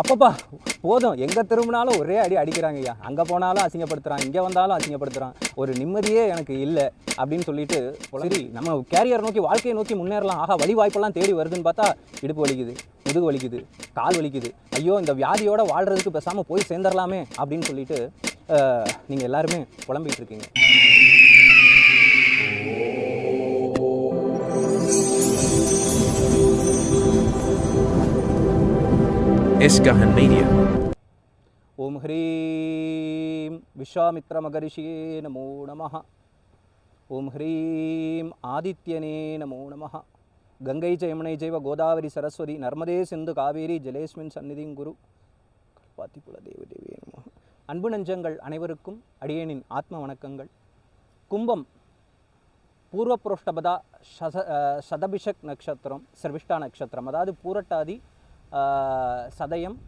அப்பப்பா போதும். எங்கே திரும்பினாலும் ஒரே அடி அடிக்கிறாங்க ஐயா. அங்கே போனாலும் அசிங்கப்படுத்துகிறான் இங்கே வந்தாலும் அசிங்கப்படுத்துகிறான் ஒரு நிம்மதியே எனக்கு இல்லை அப்படின்னு சொல்லிட்டு சரி நம்ம கேரியர் நோக்கி வாழ்க்கையை நோக்கி முன்னேறலாம். ஆகா வழி வாய்ப்பெல்லாம் தேடி வருதுன்னு பார்த்தா இடுப்பு வலிக்குது முதுகு வலிக்குது கால் வலிக்குது. ஐயோ இந்த வியாதியோட வாழ்கிறதுக்கு பேசாமல் போய் சேர்ந்துடலாமே அப்படின்னு சொல்லிட்டு நீங்கள் எல்லாருமே புலம்பிகிட்டு இருக்கீங்க. எஸ்கஹன் மீடியா ஓம் ஹ்ரீம் விஸ்வாமித்ர மகரிஷியே நமோ நம ஓம் ஹ்ரீம் ஆதித்யனே நமோ நம கங்கை ஜ ஜெய்வ கோதாவரி சரஸ்வதி நர்மதே சிந்து காவேரி ஜலேஸ்மின் சந்நிதிங் குரு. பாத்திபுல தேவ தேவே நமः. அன்பு நெஞ்சங்கள் அனைவருக்கும் அடியேனின் ஆத்ம வணக்கங்கள். கும்பம் பூர்வபுரோஷ்டபதா சத சதபிஷக் நட்சத்திரம் சர்விஷ்டா நட்சத்திரம் அதாவது பூரட்டாதி சதயம்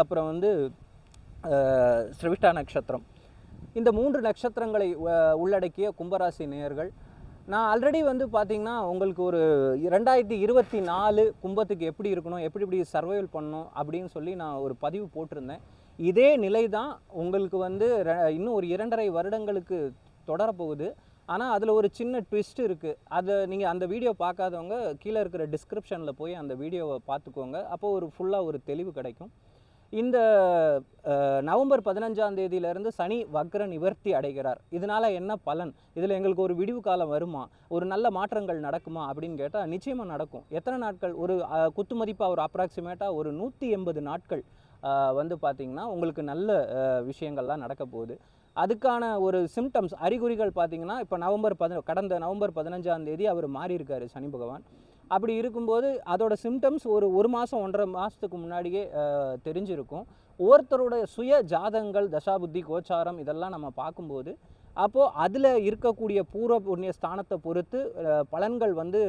அப்புறம் வந்து சிரவிஷ்டா நட்சத்திரம். இந்த மூன்று நட்சத்திரங்களை உள்ளடக்கிய கும்பராசி நேயர்கள் நான் ஆல்ரெடி வந்து பார்த்திங்கன்னா உங்களுக்கு ஒரு ரெண்டாயிரத்தி இருபத்தி நாலு கும்பத்துக்கு எப்படி இருக்கணும் எப்படி இப்படி சர்வைவல் பண்ணணும் அப்படின்னு சொல்லி நான் ஒரு பதிவு போட்டிருந்தேன். இதே நிலை தான் உங்களுக்கு வந்து இன்னும் ஒரு இரண்டரை வருடங்களுக்கு தொடரப்போகுது. ஆனால் அதில் ஒரு சின்ன ட்விஸ்ட் இருக்குது அதை நீங்கள் அந்த வீடியோ பார்க்காதவங்க கீழே இருக்கிற டிஸ்கிரிப்ஷனில் போய் அந்த வீடியோவை பார்த்துக்கோங்க. அப்போ ஒரு ஃபுல்லாக ஒரு தெளிவு கிடைக்கும். இந்த நவம்பர் பதினஞ்சாம் தேதியிலேருந்து சனி வக்ர நிவர்த்தி அடைகிறார். இதனால் என்ன பலன்? இதில் எங்களுக்கு ஒரு விடிவு காலம் வருமா? ஒரு நல்ல மாற்றங்கள் நடக்குமா? அப்படின்னு கேட்டால் நிச்சயமாக நடக்கும். எத்தனை நாட்கள்? ஒரு குத்து மதிப்பாக ஒரு அப்ராக்சிமேட்டாக ஒரு நூற்றி எண்பது நாட்கள். வந்து பார்த்திங்கன்னா உங்களுக்கு நல்ல விஷயங்கள்லாம் நடக்க போகுது. அதுக்கான ஒரு சிம்டம்ஸ் அறிகுறிகள் பார்த்தீங்கன்னா இப்போ நவம்பர் பதின கடந்த நவம்பர் பதினஞ்சாம் தேதி அவர் மாறியிருக்காரு சனி பகவான். அப்படி இருக்கும்போது அதோட சிம்டம்ஸ் ஒரு ஒரு மாதம் ஒன்றரை மாதத்துக்கு முன்னாடியே தெரிஞ்சிருக்கும். ஒவ்வொருத்தரோட சுய ஜாதகங்கள் தசாபுத்தி கோச்சாரம் இதெல்லாம் நம்ம பார்க்கும்போது அப்போது அதில் இருக்கக்கூடிய பூர்வ புண்ணிய ஸ்தானத்தை பொறுத்து பலன்கள் வந்து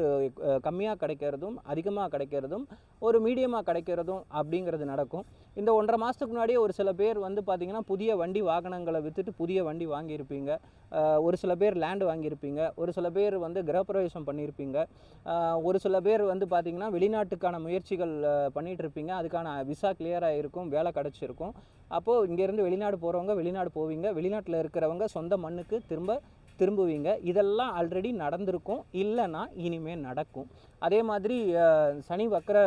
கம்மியாக கிடைக்கிறதும் அதிகமாக கிடைக்கிறதும் ஒரு மீடியமாக கிடைக்கிறதும் அப்படிங்கிறது நடக்கும். இந்த ஒன்றரை மாதத்துக்கு முன்னாடியே ஒரு சில பேர் வந்து பார்த்திங்கன்னா புதிய வண்டி வாகனங்களை விற்றுட்டு புதிய வண்டி வாங்கியிருப்பீங்க. ஒரு சில பேர் லேண்டு வாங்கியிருப்பீங்க. ஒரு சில பேர் வந்து கிரகப்பிரவேசம் பண்ணியிருப்பீங்க. ஒரு சில பேர் வந்து பார்த்திங்கன்னா வெளிநாட்டுக்கான முயற்சிகள் பண்ணிகிட்ருப்பீங்க அதுக்கான விசா கிளியராக இருக்கும் வேலை கிடச்சிருக்கும். அப்போது இங்கேருந்து வெளிநாடு போகிறவங்க வெளிநாடு போவீங்க. வெளிநாட்டில் இருக்கிறவங்க சொந்த மண்ணுக்கு திரும்ப திரும்புவீங்க. இதெல்லாம் ஆல்ரெடி நடந்திருக்கும். இல்லைன்னா இனிமேல் நடக்கும். அதே மாதிரி சனி வக்கர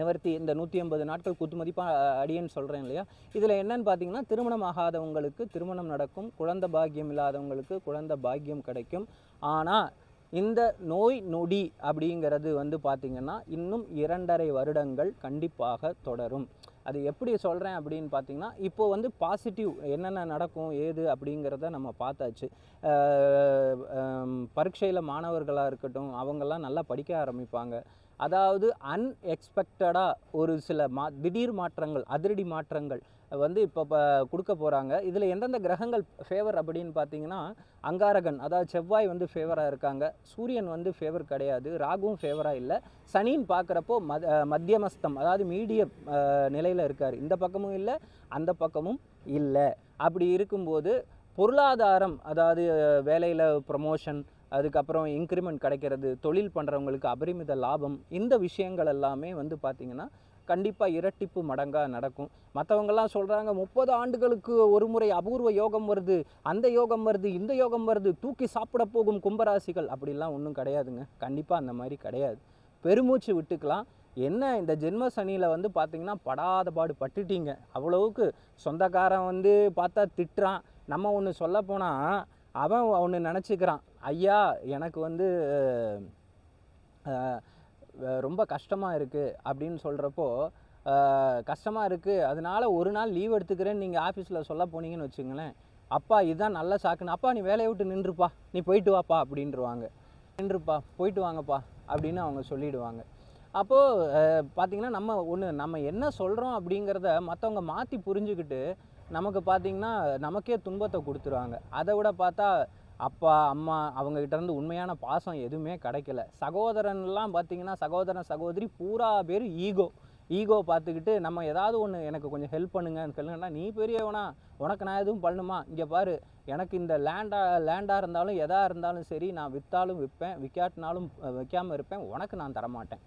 நிவர்த்தி இந்த நூற்றி ஐம்பது நாட்கள் குத்துமதிப்பாக அடியேன்னு சொல்கிறேன் இல்லையா? இதில் என்னன்னு பார்த்தீங்கன்னா திருமணம் ஆகாதவங்களுக்கு திருமணம் நடக்கும் குழந்தை பாக்கியம் இல்லாதவங்களுக்கு குழந்தை பாக்கியம் கிடைக்கும். ஆனால் இந்த நோய் நொடி அப்படிங்கிறது வந்து பார்த்திங்கன்னா இன்னும் இரண்டரை வருடங்கள் கண்டிப்பாக தொடரும். அது எப்படி சொல்கிறேன் அப்படின்னு பார்த்தீங்கன்னா இப்போது வந்து பாசிட்டிவ் என்னென்ன நடக்கும் ஏது அப்படிங்கிறத நம்ம பார்த்தாச்சு. பரீட்சையில் மாணவர்களாக இருக்கட்டும் அவங்கெல்லாம் நல்லா படிக்க ஆரம்பிப்பாங்க. அதாவது அன்எக்ஸ்பெக்டடாக ஒரு சில மா திடீர் மாற்றங்கள் அதிரடி மாற்றங்கள் வந்து இப்போ கொடுக்க போகிறாங்க இதில் எந்தெந்த கிரகங்கள் ஃபேவர் அப்படின்னு பார்த்தீங்கன்னா அங்காரகன் அதாவது செவ்வாய் வந்து ஃபேவராக இருக்காங்க. சூரியன் வந்து ஃபேவர் கிடையாது. ராகுவும் ஃபேவராக இல்லை. சனின்னு பார்க்குறப்போ மத் மத்தியமஸ்தம் அதாவது மீடிய நிலையில் இருக்கார். இந்த பக்கமும் இல்லை அந்த பக்கமும் இல்லை. அப்படி இருக்கும்போது பொருளாதாரம் அதாவது வேலையில் ப்ரமோஷன் அதுக்கப்புறம் இன்க்ரிமெண்ட் கிடைக்கிறது தொழில் பண்ணுறவங்களுக்கு அபரிமித லாபம் இந்த விஷயங்கள் எல்லாமே வந்து பார்த்திங்கன்னா கண்டிப்பாக இரட்டிப்பு மடங்காக நடக்கும். மற்றவங்கெல்லாம் சொல்கிறாங்க முப்பது ஆண்டுகளுக்கு ஒரு முறை அபூர்வ யோகம் வருது அந்த யோகம் வருது இந்த யோகம் வருது தூக்கி சாப்பிட போகும் கும்பராசிகள். அப்படிலாம் ஒன்றும் கிடையாதுங்க. கண்டிப்பாக அந்த மாதிரி கிடையாது. பெருமூச்சு விட்டுக்கலாம். என்ன இந்த ஜென்ம சனியில் வந்து பார்த்தீங்கன்னா படாத பாடு பட்டுட்டீங்க. அவ்வளவுக்கு சொந்தக்காரன் வந்து பார்த்தா திட்டுறான். நம்ம ஒன்று சொல்ல போனால் அவன் ஒன்று நினச்சிக்கிறான். ஐயா எனக்கு வந்து ரொம்ப கஷ்டமாக இருக்குது அப்படின்னு சொல்கிறப்போ கஷ்டமாக இருக்குது அதனால ஒரு நாள் லீவ் எடுத்துக்கிறேன்னு நீங்கள் ஆஃபீஸில் சொல்ல போனீங்கன்னு வச்சுங்களேன் அப்பா இதுதான் நல்ல சாக்குன்னு அப்பா நீ வேலையை விட்டு நின்றுப்பா. நீ போயிட்டு வாப்பா அப்படின்றவாங்க. நின்றுப்பா போயிட்டு வாங்கப்பா அப்படின்னு அவங்க சொல்லிடுவாங்க. அப்போது பார்த்தீங்கன்னா நம்ம ஒன்று நம்ம என்ன சொல்கிறோம் அப்படிங்கிறத மற்றவங்க மாற்றி புரிஞ்சுக்கிட்டு நமக்கு பார்த்தீங்கன்னா நமக்கே துன்பத்தை கொடுத்துருவாங்க. அதை விட பார்த்தா அப்பா அம்மா அவங்கக்கிட்டேருந்து உண்மையான பாசம் எதுவுமே கிடைக்கல. சகோதரன்லாம் பார்த்தீங்கன்னா சகோதரன் சகோதரி பூரா பேர் ஈகோ. ஈகோ பார்த்துக்கிட்டு நம்ம ஏதாவது ஒன்று எனக்கு கொஞ்சம் ஹெல்ப் பண்ணுங்கன்னு சொல்லுங்கன்னா நீ பெரியவனா உனக்கு நான் எதுவும் பண்ணுமா இங்கே பாரு எனக்கு இந்த லேண்டா லேண்டாக இருந்தாலும் எதாக இருந்தாலும் சரி நான் விற்றாலும் விற்பேன் விற்காட்டினாலும் விற்காமல் இருப்பேன். உனக்கு நான் தரமாட்டேன்.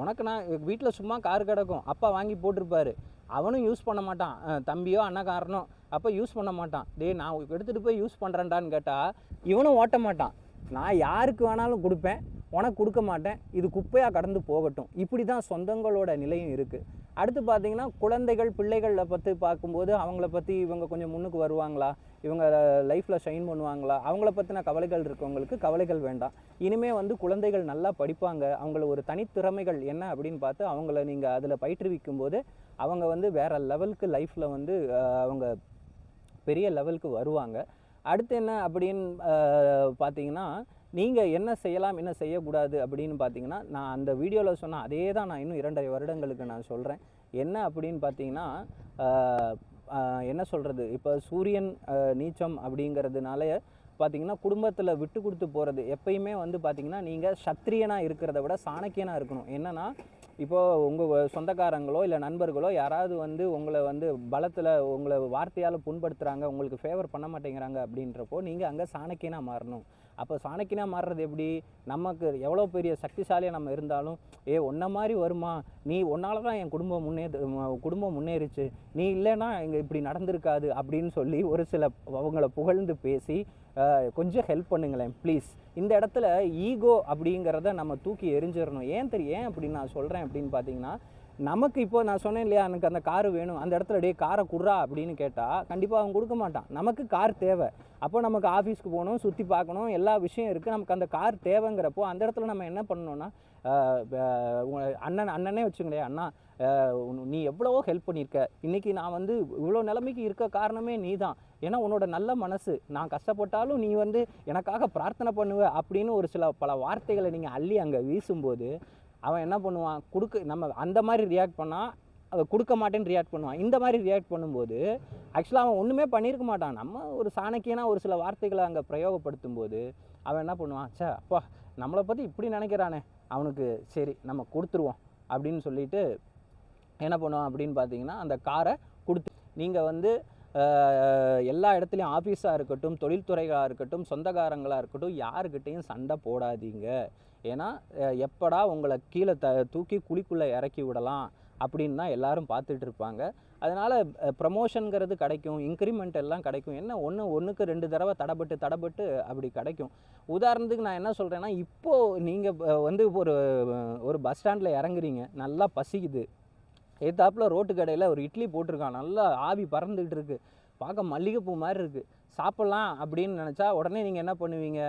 உனக்கு நான் வீட்டில் சும்மா கார் கிடக்கும். அப்பா வாங்கி போட்டிருப்பாரு. அவனும் யூஸ் பண்ண மாட்டான். தம்பியோ அண்ணக்காரனோ அப்போ யூஸ் பண்ண மாட்டான். டே நான் எடுத்துகிட்டு போய் யூஸ் பண்ணுறேன்டான்னு கேட்டால் இவனும் ஓட்ட மாட்டான். நான் யாருக்கு வேணாலும் கொடுப்பேன். உனக்கு கொடுக்க மாட்டேன். இது குப்பையாக கடந்து போகட்டும். இப்படி தான் சொந்தங்களோட நிலையும் இருக்குது அடுத்து பார்த்திங்கன்னா குழந்தைகள் பிள்ளைகளை பற்றி பார்க்கும்போது அவங்கள பற்றி இவங்க கொஞ்சம் முன்னுக்கு வருவாங்களா? இவங்க லைஃப்பில் ஷைன் பண்ணுவாங்களா? அவங்கள பற்றின கவலைகள் இருக்கவங்களுக்கு கவலைகள் வேண்டாம். இனிமேல் வந்து குழந்தைகள் நல்லா படிப்பாங்க. அவங்கள ஒரு தனித்திறமைகள் என்ன அப்படின்னு பார்த்து அவங்கள நீங்கள் அதில் பயிற்றுவிக்கும் போது அவங்க வந்து வேறு லெவலுக்கு லைஃப்பில் வந்து அவங்க பெரிய லெவலுக்கு வருவாங்க. அடுத்து என்ன அப்படின்னு பார்த்தீங்கன்னா நீங்கள் என்ன செய்யலாம் என்ன செய்யக்கூடாது அப்படின்னு பார்த்தீங்கன்னா நான் அந்த வீடியோவில் சொன்ன அதே தான் நான் இன்னும் இரண்டரை வருடங்களுக்கு நான் சொல்கிறேன் என்ன அப்படின்னு பார்த்தீங்கன்னா என்ன சொல்கிறது இப்போ சூரியன் நீச்சம் அப்படிங்கிறதுனால பார்த்தீங்கன்னா குடும்பத்தில் விட்டு கொடுத்து போகிறது எப்பயுமே வந்து பார்த்திங்கன்னா நீங்கள் சத்திரியனாக இருக்கிறத விட சாணக்கியனாக இருக்கணும். என்னன்னா இப்போது உங்கள் சொந்தக்காரங்களோ இல்லை நண்பர்களோ யாராவது வந்து உங்களை வந்து பலத்தில் உங்களை வார்த்தையால் புண்படுத்துகிறாங்க உங்களுக்கு ஃபேவர் பண்ண மாட்டேங்கிறாங்க அப்படின்றப்போ நீங்கள் அங்கே சாணக்கியனாக மாறணும். அப்போ சாணக்கினா மாறுறது எப்படி? நமக்கு எவ்வளோ பெரிய சக்திசாலியாக நம்ம இருந்தாலும் ஏ உன்ன மாதிரி வருமா? நீ உன்னால தான் என் குடும்பம் முன்னே குடும்பம் முன்னேறிச்சு. நீ இல்லைன்னா இங்கே இப்படி நடந்திருக்காது. அப்படின்னு சொல்லி ஒரு சில அவங்கள புகழ்ந்து பேசி கொஞ்சம் ஹெல்ப் பண்ணுங்களேன் ப்ளீஸ் இந்த இடத்துல ஈகோ அப்படிங்கிறத நம்ம தூக்கி எரிஞ்சிடணும். ஏன் தெரியும் ஏன் அப்படின்னு நான் சொல்கிறேன் அப்படின்னு பார்த்தீங்கன்னா நமக்கு இப்போ நான் சொன்னேன் இல்லையா எனக்கு அந்த காரு வேணும் அந்த இடத்துல டே காரை குடுறா அப்படின்னு கேட்டால் கண்டிப்பாக அவன் கொடுக்க மாட்டான். நமக்கு கார் தேவை. அப்போ நமக்கு ஆஃபீஸ்க்கு போகணும் சுற்றி பார்க்கணும் எல்லா விஷயம் இருக்குது நமக்கு அந்த கார் தேவைங்கிறப்போ அந்த இடத்துல நம்ம என்ன பண்ணணும்னா அண்ணன் அண்ணனே வச்சுங்களேன் அண்ணா நீ எவ்வளவோ ஹெல்ப் பண்ணியிருக்க. இன்றைக்கி நான் வந்து இவ்வளோ நிலைமைக்கு இருக்க காரணமே நீ தான் ஏன்னா உன்னோட நல்ல மனசு. நான் கஷ்டப்பட்டாலும் நீ வந்து எனக்காக பிரார்த்தனை பண்ணுவ அப்படின்னு ஒரு சில பல வார்த்தைகளை நீங்கள் அள்ளி அங்கே வீசும்போது அவன் என்ன பண்ணுவான்? கொடுக்க நம்ம அந்த மாதிரி ரியாக்ட் பண்ணால் அவன் கொடுக்க மாட்டேன்னு ரியாக்ட் பண்ணுவான். இந்த மாதிரி ரியாக்ட் பண்ணும்போது ஆக்சுவலாக அவன் ஒன்றுமே பண்ணியிருக்க மாட்டான். நம்ம ஒரு சாணக்கியனாக ஒரு சில வார்த்தைகளை அங்கே பிரயோகப்படுத்தும் போது அவன் என்ன பண்ணுவான்? ச்சே அப்பா நம்மளை பற்றி இப்படி நினைக்கிறானே. அவனுக்கு சரி நம்ம கொடுத்துருவோம் அப்படின்னு சொல்லிட்டு என்ன பண்ணுவான் அப்படின்னு பார்த்தீங்கன்னா அந்த காரை கொடுத்து நீங்கள் வந்து எல்லா இடத்துலையும் ஆஃபீஸாக இருக்கட்டும் தொழில்துறைகளாக இருக்கட்டும் சொந்தக்காரங்களாக இருக்கட்டும் யாருக்கிட்டேயும் சண்டை போடாதீங்க. ஏன்னா எப்படா உங்களை கீழே த தூக்கி குழிக்குள்ளே இறக்கி விடலாம் அப்படின்னு தான் எல்லாரும் பார்த்துட்டு இருப்பாங்க. அதனால் ப்ரமோஷனுங்கிறது கிடைக்கும் இன்க்ரிமெண்ட் எல்லாம் கிடைக்கும். என்ன ஒன்று ஒன்றுக்கு ரெண்டு தடவை தடப்பட்டு தடப்பட்டு அப்படி கிடைக்கும். உதாரணத்துக்கு நான் என்ன சொல்கிறேன்னா இப்போது நீங்கள் வந்து ஒரு ஒரு பஸ் ஸ்டாண்டில் இறங்குறீங்க நல்லா பசிக்குது. ஏத்தாப்புல ரோட்டு கடையில் ஒரு இட்லி போட்டிருக்கான் நல்லா ஆவி பறந்துக்கிட்டு இருக்குது பார்க்க மல்லிகைப்பூ மாதிரி இருக்குது சாப்பிட்லாம் அப்படின்னு நினச்சா உடனே நீங்கள் என்ன பண்ணுவீங்க?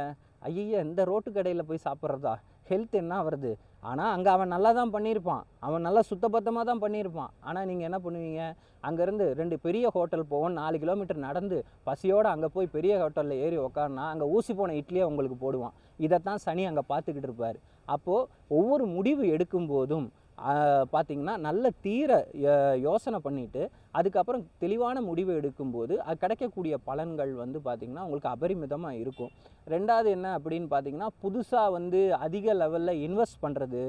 ஐயய்ய இந்த ரோட்டு கடையில் போய் சாப்பிட்றதா? ஹெல்த் என்ன வருது ஆனால் அங்கே அவன் நல்லா தான் பண்ணியிருப்பான். அவன் நல்லா சுத்தபத்தமாக தான் பண்ணியிருப்பான். ஆனால் நீங்கள் என்ன பண்ணுவீங்க? அங்கேருந்து ரெண்டு பெரிய ஹோட்டல் போவோம். நாலு கிலோமீட்டர் நடந்து பசியோடு அங்கே போய் பெரிய ஹோட்டலில் ஏறி உக்காருனா அங்கே ஊசி போன இட்லியை உங்களுக்கு போடுவான். இதைத்தான் சனி அங்கே பார்த்துக்கிட்டு இருப்பார். அப்போது ஒவ்வொரு முடிவு எடுக்கும்போதும் பார்த்திங்கன்னா பார்த்தீங்கன்னா நல்ல தீர யோசனை பண்ணிவிட்டு அதுக்கப்புறம் தெளிவான முடிவு எடுக்கும்போது அது கிடைக்கக்கூடிய பலன்கள் வந்து பார்த்திங்கன்னா உங்களுக்கு அபரிமிதமாக இருக்கும். ரெண்டாவது என்ன அப்படின்னு பார்த்தீங்கன்னா புதுசாக வந்து அதிக லெவலில் இன்வெஸ்ட் பண்ணுறது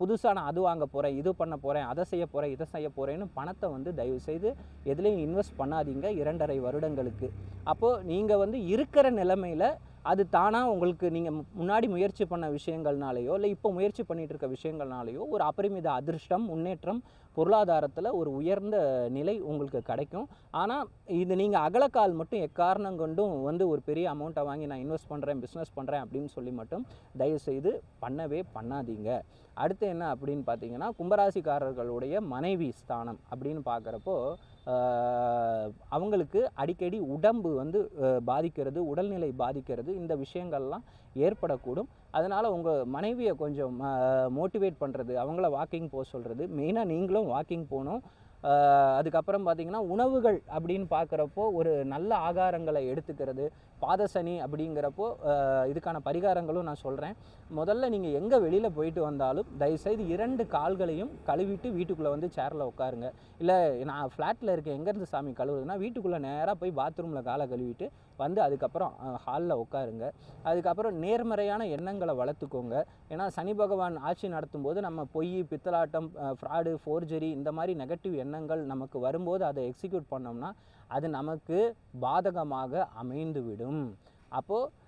புதுசாக நான் அது வாங்க போகிறேன் இது பண்ண போகிறேன் அதை செய்ய போகிறேன் இதை செய்ய போகிறேன்னு பணத்தை வந்து தயவுசெய்து எதுலேயும் இன்வெஸ்ட் பண்ணாதீங்க இரண்டரை வருடங்களுக்கு. அப்போது நீங்கள் வந்து இருக்கிற நிலைமையில் அது தானாக உங்களுக்கு நீங்கள் முன்னாடி முயற்சி பண்ண விஷயங்கள்னாலேயோ இல்லை இப்போ முயற்சி பண்ணிகிட்டு இருக்க விஷயங்கள்னாலேயோ ஒரு அபரிமித அதிர்ஷ்டம் முன்னேற்றம் பொருளாதாரத்தில் ஒரு உயர்ந்த நிலை உங்களுக்கு கிடைக்கும். ஆனால் இது நீங்கள் அகலக்கால் மட்டும் எக்காரணம் கொண்டும் வந்து ஒரு பெரிய அமௌண்ட்டை வாங்கி நான் இன்வெஸ்ட் பண்ணுறேன் பிஸ்னஸ் பண்ணுறேன் அப்படின்னு சொல்லி மட்டும் தயவுசெய்து பண்ணவே பண்ணாதீங்க. அடுத்து என்ன அப்படின்னு பார்த்தீங்கன்னா கும்பராசிக்காரர்களுடைய மனைவி ஸ்தானம் அப்படின்னு பார்க்குறப்போ அவங்களுக்கு அடிக்கடி உடம்பு வந்து பாதிக்கிறது உடல்நிலை பாதிக்கிறது இந்த விஷயங்கள்லாம் ஏற்படக்கூடும். அதனால் உங்கள் மனைவியை கொஞ்சம் மோட்டிவேட் பண்ணுறது அவங்கள வாக்கிங் போக சொல்கிறது மெயினாக நீங்களும் வாக்கிங் போகணும் அதுக்கப்புறம் பார்த்தீங்கன்னா உணவுகள் அப்படின்னு பார்க்குறப்போ ஒரு நல்ல ஆகாரங்களை எடுத்துக்கிறது பாதசனி அப்படிங்கிறப்போ இதுக்கான பரிகாரங்களும் நான் சொல்கிறேன் முதல்ல நீங்கள் எங்கே வெளியில் போயிட்டு வந்தாலும் தயவுசெய்து இரண்டு கால்களையும் கழுவிட்டு வீட்டுக்குள்ளே வந்து சேரில் உட்காருங்க. இல்லை நான் ஃப்ளாட்டில் இருக்கேன். எங்கேருந்து சாமி கழுவுறதுன்னா வீட்டுக்குள்ளே நேராக போய் பாத்ரூமில் காலை கழுவிட்டு வந்து அதுக்கப்புறம் ஹாலில் உட்காருங்க. அதுக்கப்புறம் நேர்மறையான எண்ணங்களை வளர்த்துக்கோங்க. ஏன்னா சனி பகவான் ஆட்சி நடத்தும் போது நம்ம பொய் பித்தலாட்டம் ஃப்ராடு ஃபோர்ஜரி இந்த மாதிரி நெகட்டிவ் எண்ணங்கள் நமக்கு வரும்போது அதை எக்ஸிக்யூட் பண்ணோம்னா அது நமக்கு பாதகமாக அமைந்துவிடும். அப்போது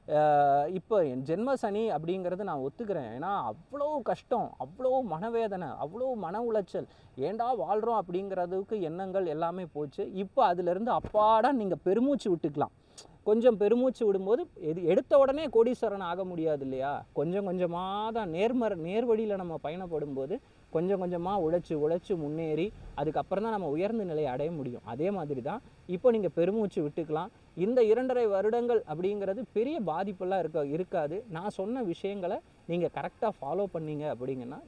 இப்போ என் ஜென்ம சனி அப்படிங்கிறது நான் ஒத்துக்கிறேன். ஏன்னா அவ்வளோ கஷ்டம் அவ்வளோ மனவேதனை அவ்வளோ மன உளைச்சல். ஏண்டா வாழ்கிறோம் அப்படிங்கிறதுக்கு எண்ணங்கள் எல்லாமே போச்சு. இப்போ அதுலேருந்து அப்பாடா நீங்கள் பெருமூச்சு விட்டுக்கலாம். கொஞ்சம் பெருமூச்சு விடும்போது எது எடுத்த உடனே கோடீஸ்வரன் ஆக முடியாது இல்லையா? கொஞ்சம் கொஞ்சமாக தான் நேர்மற நேர்வழியில் நம்ம பயணப்படும் போது கொஞ்சம் கொஞ்சமாக உழைச்சி உழைச்சி முன்னேறி அதுக்கப்புறம் தான் நம்ம உயர்ந்த நிலையை அடைய முடியும். அதே மாதிரி தான் இப்போ நீங்கள் பெருமூச்சு விட்டுக்கலாம். இந்த இரண்டரை வருடங்கள் அப்படிங்கிறது பெரிய பாதிப்பெல்லாம் இருக்க இருக்காது. நான் சொன்ன விஷயங்களை நீங்கள் கரெக்டாக ஃபாலோ பண்ணீங்க அப்படிங்கன்னா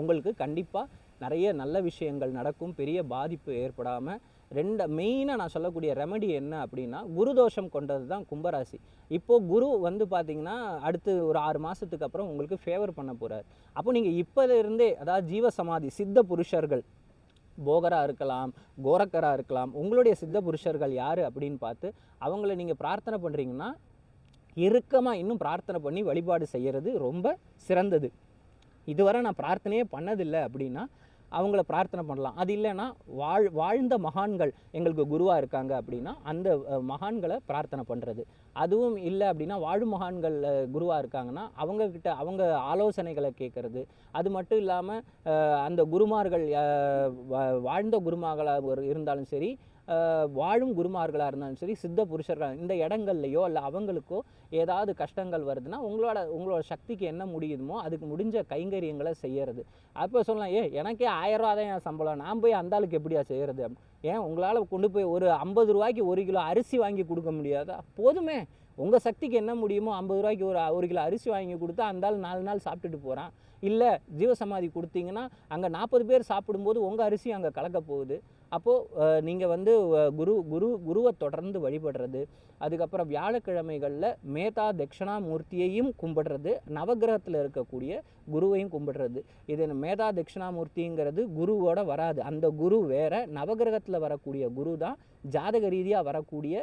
உங்களுக்கு கண்டிப்பாக நிறைய நல்ல விஷயங்கள் நடக்கும். பெரிய பாதிப்பு ஏற்படாமல் ரெண்டு மெயினாக நான் சொல்லக்கூடிய ரெமெடி என்ன அப்படின்னா குருதோஷம் கொண்டது தான் கும்பராசி. இப்போது குரு வந்து பார்த்திங்கன்னா அடுத்து ஒரு ஆறு மாதத்துக்கு அப்புறம் உங்களுக்கு ஃபேவர் பண்ண போகிறார் அப்போ நீங்கள் இப்போதிருந்தே அதாவது ஜீவசமாதி சித்த புருஷர்கள் போகராக இருக்கலாம் கோரக்கராக இருக்கலாம் உங்களுடைய சித்த புருஷர்கள் யார் அப்படின்னு பார்த்து அவங்கள நீங்கள் பிரார்த்தனை பண்ணுறீங்கன்னா இறுக்கமாக இன்னும் பிரார்த்தனை பண்ணி வழிபாடு செய்கிறது ரொம்ப சிறந்தது. இதுவரை நான் பிரார்த்தனையே பண்ணதில்லை அப்படின்னா அவங்கள பிரார்த்தனை பண்ணலாம். அது இல்லைன்னா வாழ் வாழ்ந்த மகான்கள் எங்களுக்கு குருவாக இருக்காங்க அப்படின்னா அந்த மகான்களை பிரார்த்தனை பண்ணுறது அதுவும் இல்லை அப்படின்னா வாழும் மகான்கள் குருவாக இருக்காங்கன்னா அவங்கக்கிட்ட அவங்க ஆலோசனைகளை கேட்குறது. அது மட்டும் இல்லாமல் அந்த குருமார்கள் வா- வாழ்ந்த குருமார்களாக இருந்தாலும் சரி வாழும் குருமார்களாக இருந்தாலும் சரி சித்த புருஷர்கள் இந்த இடங்கள்லையோ இல்லை அவங்களுக்கோ ஏதாவது கஷ்டங்கள் வருதுன்னா உங்களோட உங்களோட சக்திக்கு என்ன முடியுமோ அதுக்கு முடிஞ்ச கைங்கரியங்களை செய்கிறது அப்போ சொல்லலாம் ஏ எனக்கே ஆயிரம் ரூபா தான் என் சம்பளம். நான் போய் அந்த ஆளுக்கு எப்படியா செய்கிறது ஏன் உங்களால் கொண்டு போய் ஒரு ஐம்பது ரூபாய்க்கு ஒரு கிலோ அரிசி வாங்கி கொடுக்க முடியாதா? போதுமே. உங்கள் சக்திக்கு என்ன முடியுமோ ஐம்பது ரூபாய்க்கு ஒரு ஒரு கிலோ அரிசி வாங்கி கொடுத்தா அந்த ஆள் நாலு நாள் சாப்பிட்டுட்டு போகிறான் இல்லை ஜீவசமாதி கொடுத்தீங்கன்னா அங்கே நாற்பது பேர் சாப்பிடும்போது உங்கள் அரிசி அங்கே கலக்க போகுது. அப்போது நீங்கள் வந்து குரு குரு குருவை தொடர்ந்து வழிபடுறது அதுக்கப்புறம் வியாழக்கிழமைகளில் மேதா தட்சிணாமூர்த்தியையும் கும்பிடுறது நவக்கிரகத்தில் இருக்கக்கூடிய குருவையும் கும்பிடுறது. இது மேதா தட்சிணாமூர்த்திங்கிறது குருவோட வராது. அந்த குரு வேற நவக்கிரகத்தில் வரக்கூடிய குரு தான் ஜாதக ரீதியாக வரக்கூடிய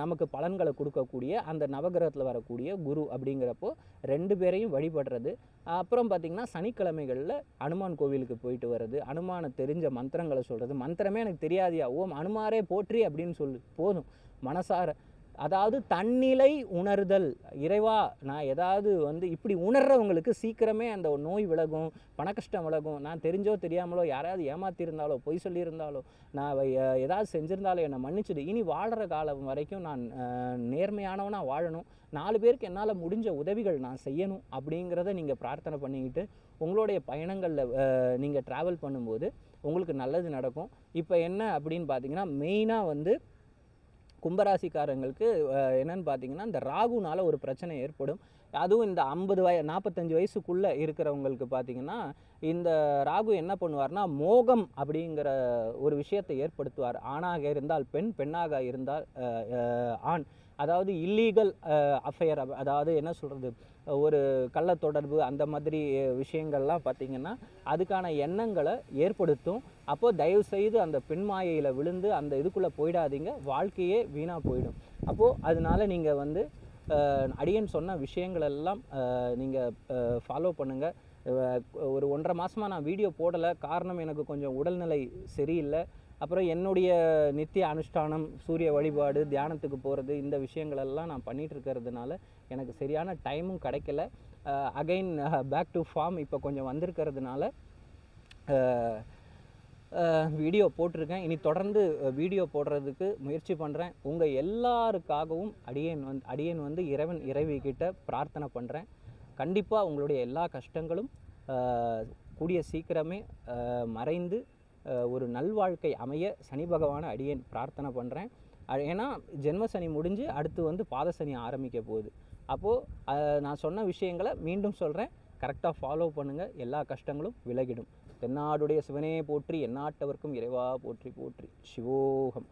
நமக்கு பலன்களை கொடுக்கக்கூடிய அந்த நவக்கிரகத்தில் வரக்கூடிய குரு அப்படிங்கிறப்போ ரெண்டு பேரையும் வழிபடுறது. அப்புறம் பார்த்திங்கன்னா சனிக்கிழமைகளில் அனுமான் கோவிலுக்கு போயிட்டு வர்றது. அனுமானை தெரிஞ்ச மந்திரங்களை சொல்கிறது மந்திரமே எனக்கு தெரியாதியா ஓம் அனுமாரே போற்றி அப்படின்னு சொல்லு போதும். மனசார அதாவது தன்னிலை உணர்தல். இறைவா நான் ஏதாவது வந்து இப்படி உணர்றவங்களுக்கு சீக்கிரமே அந்த நோய் விலகும் பணக்கஷ்டம் விலகும். நான் தெரிஞ்சோ தெரியாமலோ யாராவது ஏமாத்திருந்தாலோ பொய் சொல்லியிருந்தாலோ நான் ஏதாவது செஞ்சிருந்தாலோ என்னை மன்னிச்சிடு. இனி வாழ்கிற காலம் வரைக்கும் நான் நேர்மையானவனாக வாழணும். நாலு பேருக்கு என்னால் முடிஞ்ச உதவிகள் நான் செய்யணும் அப்படிங்கிறத நீங்கள் பிரார்த்தனை பண்ணிக்கிட்டு உங்களுடைய பயணங்களில் நீங்கள் ட்ராவல் பண்ணும்போது உங்களுக்கு நல்லது நடக்கும். இப்போ என்ன அப்படின்னு பார்த்தீங்கன்னா மெயினாக வந்து கும்பராசிக்காரங்களுக்கு என்னென்னு என்னன்னு பார்த்தீங்கன்னா இந்த ராகுனால் ஒரு பிரச்சனை ஏற்படும். அதுவும் இந்த ஐம்பது வய நாற்பத்தஞ்சு வயசுக்குள்ளே இருக்கிறவங்களுக்கு பார்த்தீங்கன்னா இந்த ராகு என்ன பண்ணுவார்னா மோகம் அப்படிங்கிற ஒரு விஷயத்தை ஏற்படுத்துவார். ஆணாக இருந்தால் பெண் பெண்ணாக இருந்தால் ஆண். அதாவது இல்லீகல் அஃபையர் அதாவது என்ன சொல்கிறது ஒரு கள்ள தொடர்பு அந்த மாதிரி விஷயங்கள்லாம் பார்த்திங்கன்னா அதுக்கான எண்ணங்களை ஏற்படுத்தும். அப்போது தயவு செய்து அந்த பெண்மாயையில் விழுந்து அந்த இதுக்குள்ளே போயிடாதீங்க. வாழ்க்கையே வீணாக போயிடும். அப்போது அதனால நீங்கள் வந்து அடியன் சொன்ன விஷயங்களெல்லாம் நீங்கள் ஃபாலோ பண்ணுங்கள் ஒரு ஒன்றரை மாதமாக நான் வீடியோ போடலை. காரணம் எனக்கு கொஞ்சம் உடல்நிலை சரியில்லை. அப்புறம் என்னுடைய நித்திய அனுஷ்டானம் சூரிய வழிபாடு தியானத்துக்கு போகிறது இந்த விஷயங்களெல்லாம் நான் பண்ணிகிட்டு இருக்கிறதுனால எனக்கு சரியான டைமும் கிடைக்கல. அகைன் பேக் டு ஃபார்ம் இப்போ கொஞ்சம் வந்திருக்கிறதுனால வீடியோ போட்டிருக்கேன். இனி தொடர்ந்து வீடியோ போடுறதுக்கு முயற்சி பண்ணுறேன் உங்கள் எல்லாருக்காகவும் அடியேன் வந்து அடியேன் வந்து இறைவன் இறைவி கிட்ட பிரார்த்தனை பண்ணுறேன் கண்டிப்பாக உங்களுடைய எல்லா கஷ்டங்களும் கூடிய சீக்கிரமே மறைந்து ஒரு நல்வாழ்க்கை அமைய சனி பகவானை அடியேன் பிரார்த்தனை பண்ணுறேன் ஏன்னா ஜென்ம சனி முடிஞ்சு அடுத்து வந்து பாத சனி ஆரம்பிக்க போகுது. அப்போது நான் சொன்ன விஷயங்களை மீண்டும் சொல்கிறேன் கரெக்டாக ஃபாலோ பண்ணுங்கள் எல்லா கஷ்டங்களும் விலகிடும். தென்னாடுடைய சிவனே போற்றி எந்நாட்டவர்க்கும் இறைவா போற்றி போற்றி. சிவோகம்.